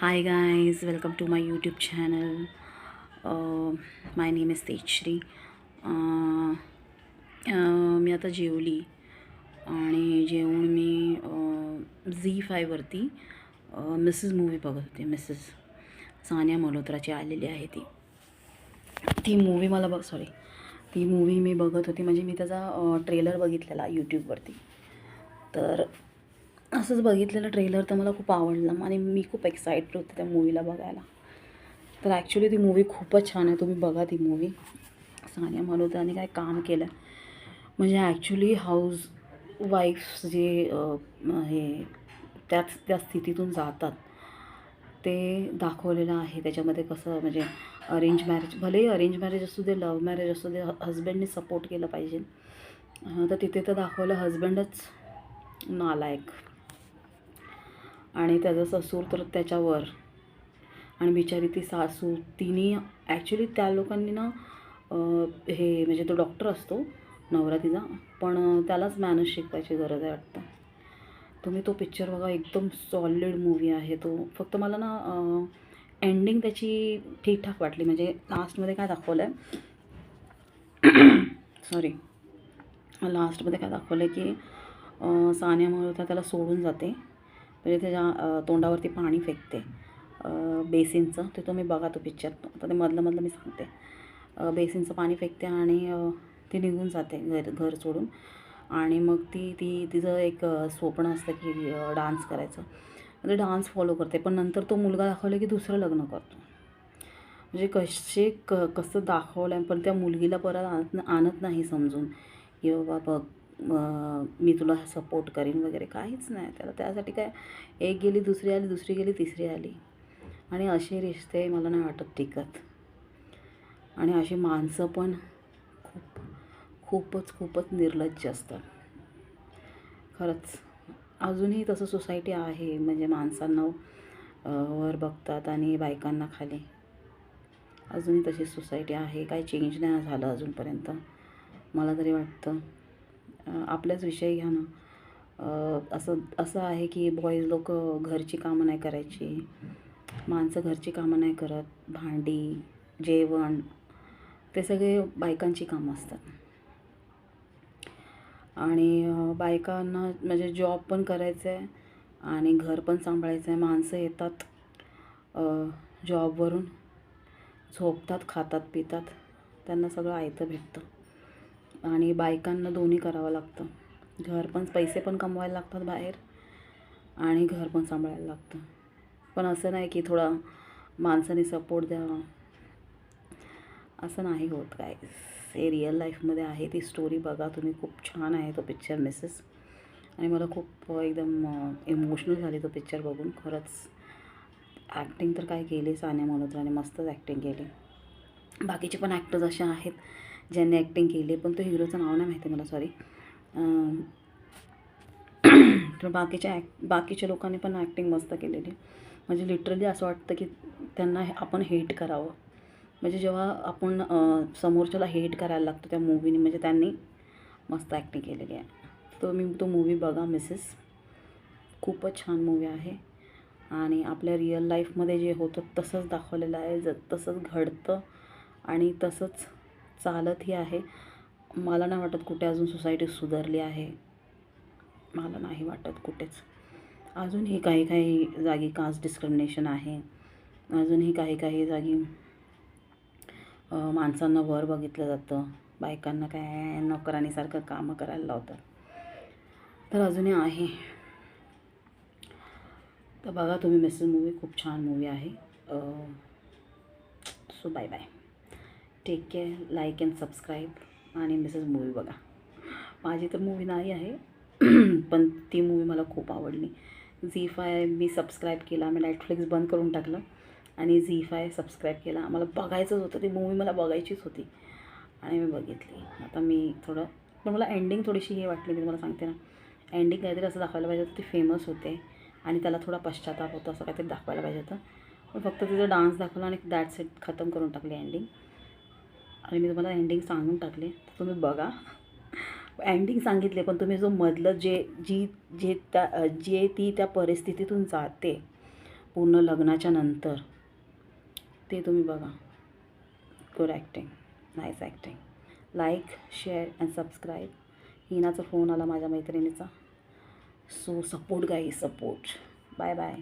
Hi guys welcome to my YouTube channel my name is Tejashree मी आता जेवली. आणि जेवून मी झी फायवरती मिसेस मूवी बघत होते मिसेस सानिया मल्होत्राची आलेली आहे ती. ती मूवी मला बघ सॉरी ती मूवी मी बघत होती म्हणजे मी त्याचा uh, ट्रेलर बघितलेला यूट्यूबवरती तर असंच बघितलेलं ट्रेलर तर मला खूप आवडलं आणि मी खूप एक्सायटेड होते त्या मूवीला बघायला. तर ॲक्च्युली ती मूवी खूपच छान आहे. तुम्ही बघा ती मूवी सानिया मल्होत्राने काय काम केलं म्हणजे ॲक्च्युली हाऊस वाईफ्स जे हे त्याच त्या स्थितीतून जातात. ते दाखवलेलं आहे. त्याच्यामध्ये कसं म्हणजे अरेंज मॅरेज भलेही अरेंज मॅरेज असू दे लव्ह मॅरेज असू दे हजबंडने सपोर्ट केलं पाहिजे. तर तिथे तर दाखवलं हजबंडच नालायक. आणि त्याचं ससूर तर त्याच्यावर. आणि बिचारी ती सासू तिने ॲक्च्युली त्या लोकांनी ना हे म्हणजे तो डॉक्टर असतो नवरा तिचा पण त्यालाच मॅनस शिकवायची गरज आहे वाटतं. तुम्ही तो पिक्चर बघा एकदम सॉलिड मूवी आहे तो. फक्त मला ना एंडिंग त्याची ठीकठाक वाटली. म्हणजे लास्टमध्ये काय दाखवलं आहे सॉरी लास्टमध्ये काय दाखवलं आहे की सानिया मल्होत्रा त्याला सोडून जाते. म्हणजे त्याच्या तोंडावरती पाणी फेकते. बेसिनचं ते तुम्ही बघा तो पिक्चर आता ते मधलं मधलं मी सांगते. बेसिनचं पाणी फेकते आणि ती निघून जाते घर घर सोडून. आणि मग ती ती तिचं एक स्वप्न असतं की डान्स करायचं. ते डान्स फॉलो करते. पण नंतर तो मुलगा दाखवला की दुसरं लग्न करतो. म्हणजे कसे क कसं दाखवलं आहे पण त्या मुलगीला परत आणत आणत नाही समजून. की बाबा बघ मी तुला सपोर्ट करीन वगैरे. काहीच नाही. त्याला त्यासाठी काय? एक गेली दुसरी आली दुसरी गेली तिसरी आली. आणि असे रिश्ते मला नाही वाटत टिकत. आणि अशी माणसं पण खूप खूपच खूपच निर्लज्ज असतात. खरंच. अजूनही तसं सोसायटी आहे. म्हणजे माणसांना वर बघतात आणि बायकांना खाली. अजूनही तशी सोसायटी आहे. काही चेंज नाही झालं अजूनपर्यंत. मला तरी वाटतं. आपलाच आपल्याच विषयी घ्या ना असं असं आहे की बॉईज लोक घरची कामं नाही करायची. माणसं घरची कामं नाही करत. भांडी जेवण ते सगळे बायकांची कामं असतात. आणि बायकांना म्हणजे जॉब पण करायचं आहे आणि घर पण सांभाळायचं आहे माणसं येतात जॉबवरून झोपतात खातात पितात. त्यांना सगळं आयतं भेटतं. आणि बायकांना दोन्ही करावं लागतं. घर पण पैसे पण कमवायला लागतात बाहेर आणि घर पण सांभाळायला लागतं. पण असं नाही की थोडा माणसाने सपोर्ट द्यावा. असं नाही होत काय हे रिअल लाईफमध्ये आहे ती स्टोरी बघा. तुम्ही खूप छान आहे तो पिक्चर मिसेस आणि मला खूप एकदम इमोशनल झाली तो पिक्चर बघून. खरंच ॲक्टिंग तर काय केली सान्या मल्होत्राने. मस्तच ॲक्टिंग केली. बाकीचे पण ॲक्टर्स असे आहेत. ज्यांनी ॲक्टिंग केली पण तो हिरोचं नाव नाही माहिती मला सॉरी तर बाकीच्या ॲक् बाकीच्या लोकांनी पण ॲक्टिंग मस्त केलेली. म्हणजे लिटरली असं वाटतं की त्यांना हे- आपण हेट करावं. म्हणजे जेव्हा आपण समोरच्याला हेट करायला लागतो त्या मूवीने म्हणजे त्यांनी मस्त ॲक्टिंग केलेली आहे. तो मी तो मूवी बघा मिसेस खूपच छान मूवी आहे. आणि आपल्या रिअल लाईफमध्ये जे होतं तसंच दाखवलेलं आहे. ज तसंच घडतं आणि तसंच चालतही आहे. मला नाही वाटत कुठे अजून सोसायटी सुधारली आहे. मला नाही वाटत कुठेच. अजूनही काही काही जागी कास्ट डिस्क्रिमिनेशन आहे. अजूनही काही काही जागी माणसांना वर बघितलं जातं. बायकांना काय नोकरांनीसारखं कामं करायला लावतात. तर अजूनही आहे. तर बघा तुम्ही मिसेस मूवी खूप छान मूवी आहे. So bye bye take care like and subscribe आणि मिसेस मूवी बघा. माझी तर मूवी नाही आहे पण ती मूवी मला खूप आवडली. झी फाय मी सबस्क्राईब केला मी नेटफ्लिक्स बंद करून टाकलं. आणि झी फाय सबस्क्राईब केला. मला बघायचंच होतं. ती मूवी मला बघायचीच होती. आणि मी बघितली. आता मी थोडं पण मला एंडिंग थोडीशी हे वाटली. मी तुम्हाला सांगते ना. एंडिंग काहीतरी असं दाखवायला पाहिजे होतं. ती फेमस होते. आणि त्याला थोडा पश्चाताप होता असं काहीतरी दाखवायला पाहिजे होतं. पण फक्त तिचा डान्स दाखवला आणि दॅट्स इट खतम करून टाकली एंडिंग आणि मी तुम्हाला एंडिंग सांगून टाकले. तुम्ही बघा. एंडिंग सांगितले पण तुम्ही जो मधलं जे जी जे त्या जे ती त्या परिस्थितीतून जाते पूर्ण लग्नाच्या नंतर ते तुम्ही बघा. Good acting nice acting like share and subscribe हिनाचा phone आला माझ्या मैत्रिणीचा. So support guy support bye bye